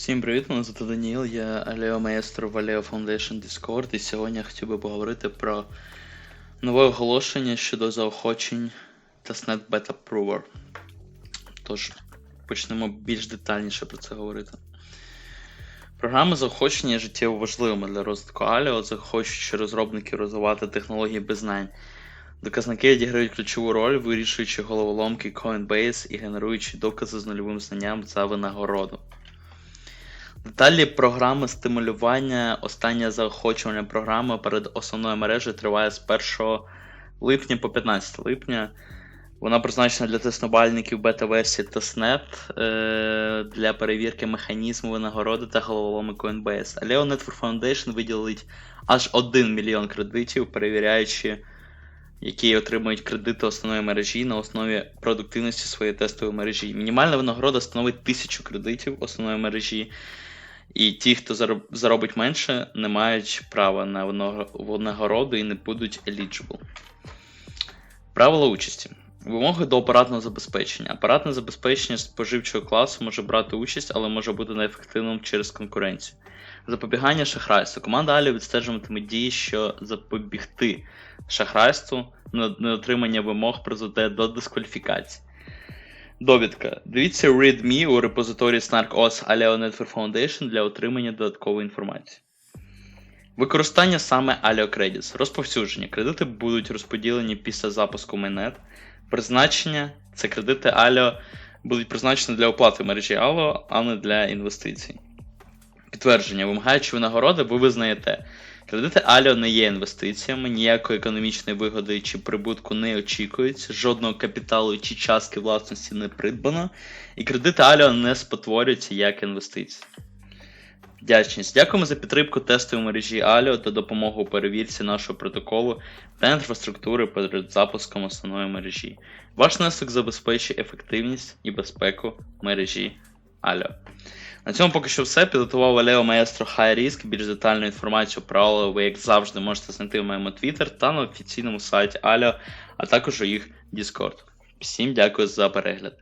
Всім привіт, мене звати Даніл, я Алео Маестро в Aleo Foundation Discord, і сьогодні я хотів би поговорити про нове оголошення щодо заохочень Testnet Beta Prover. Тож, почнемо більш детальніше про це говорити. Програми заохочення є життєво важливими для розвитку Aleo, заохочуючи розробників розвивати технології без знань. Доказники відіграють ключову роль, вирішуючи головоломки Coinbase і генеруючи докази з нульовим знанням за винагороду. Деталі програми стимулювання, останнє заохочування програми перед основною мережею триває з 1 липня по 15 липня. Вона призначена для теснувальників бета-версії Testnet е, для перевірки механізму винагороди та головоломок Coinbase. А Leo Network Foundation виділить аж 1 мільйон кредитів, перевіряючи, які отримують кредити основної мережі на основі продуктивності своєї тестової мережі. Мінімальна винагорода становить 1000 кредитів основної мережі. І ті, хто заробить менше, не мають права на винагороду і не будуть eligible. Правила участі. Вимоги до апаратного забезпечення. Апаратне забезпечення споживчого класу може брати участь, але може бути неефективним через конкуренцію. Запобігання шахрайству. Команда Алі відстежуватиме дії, що запобігти шахрайству, не- недотримання вимог призведе до дискваліфікації. Довідка. Дивіться README у репозиторії SnarkOS Aleo Network Foundation для отримання додаткової інформації. Використання саме Aleo Credits. Розповсюдження. Кредити будуть розподілені після запуску mainnet. Призначення це кредити Aleo будуть призначені для оплати мережі Aleo, а не для інвестицій. Підтвердження. Вимагаючи винагороди, ви визнаєте. Кредити Aleo не є інвестиціями, ніякої економічної вигоди чи прибутку не очікується, жодного капіталу чи частки власності не придбано, і кредити Aleo не спотворюються як інвестиції. Вдячність. Дякуємо за підтримку тестової мережі Aleo та допомогу у перевірці нашого протоколу та інфраструктури перед запуском основної мережі. Ваш внесок забезпечує ефективність і безпеку мережі Aleo. На цьому поки що все. Підготував Алео Маестро High Risk. Більш детальну інформацію про Aleo ви, як завжди, можете знайти в моєму Twitter та на офіційному сайті Aleo, а також у їх Discord. Всім дякую за перегляд.